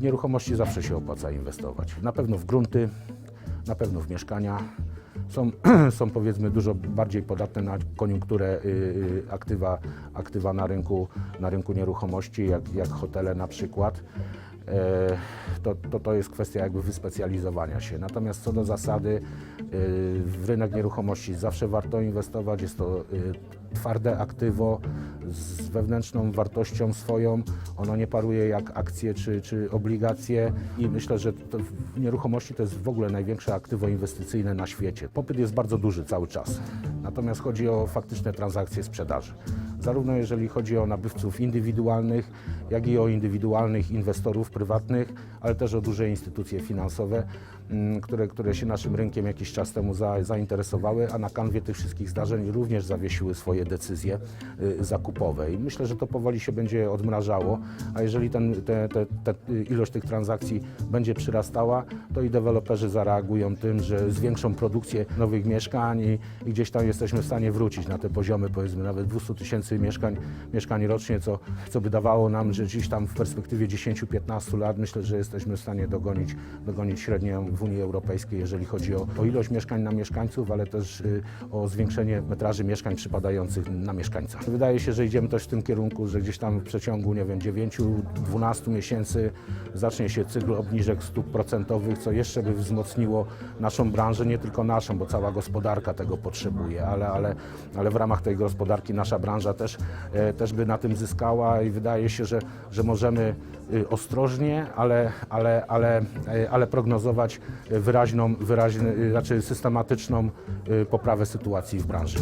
w nieruchomości zawsze się opłaca inwestować. Na pewno w grunty, na pewno w mieszkania. Są, są powiedzmy dużo bardziej podatne na koniunkturę y, y, aktywa, aktywa na, rynku, na rynku nieruchomości, jak, jak hotele na przykład. E, To, to, to jest kwestia jakby wyspecjalizowania się. Natomiast co do zasady, y, w rynek nieruchomości zawsze warto inwestować. Jest to y, twarde aktywo z wewnętrzną wartością swoją. Ono nie paruje jak akcje czy, czy obligacje i myślę, że nieruchomości to jest w ogóle największe aktywo inwestycyjne na świecie. Popyt jest bardzo duży cały czas. Natomiast chodzi o faktyczne transakcje sprzedaży. Zarówno jeżeli chodzi o nabywców indywidualnych, jak i o indywidualnych inwestorów prywatnych, ale też o duże instytucje finansowe, mm, które, które się naszym rynkiem jakiś czas temu za, zainteresowały, a na kanwie tych wszystkich zdarzeń również zawiesiły swoje decyzje y, zakupowe. I myślę, że to powoli się będzie odmrażało, a jeżeli ten, te, te, te ilość tych transakcji będzie przyrastała, to i deweloperzy zareagują tym, że zwiększą produkcję nowych mieszkań i, i gdzieś tam jesteśmy w stanie wrócić na te poziomy powiedzmy nawet 200 tysięcy mieszkań, mieszkań rocznie, co, co by dawało nam, że gdzieś tam w perspektywie 10-15 lat myślę, że jesteśmy w stanie dogonić, dogonić średnią w Unii Europejskiej, jeżeli chodzi o, o ilość mieszkań na mieszkańców, ale też y, o zwiększenie metraży mieszkań przypadających na mieszkańca. Wydaje się, że idziemy też w tym kierunku, że gdzieś tam w przeciągu, nie wiem, 9-12 miesięcy zacznie się cykl obniżek stóp procentowych, co jeszcze by wzmocniło naszą branżę, nie tylko naszą, bo cała gospodarka tego potrzebuje, ale, ale, ale w ramach tej gospodarki nasza branża też, e, też by na tym zyskała i wydaje się, że, że możemy y, ostrożnie, ale, ale, ale, e, ale prognozować wyraźną, wyraźny, y, znaczy systematyczną y, poprawę sytuacji w branży.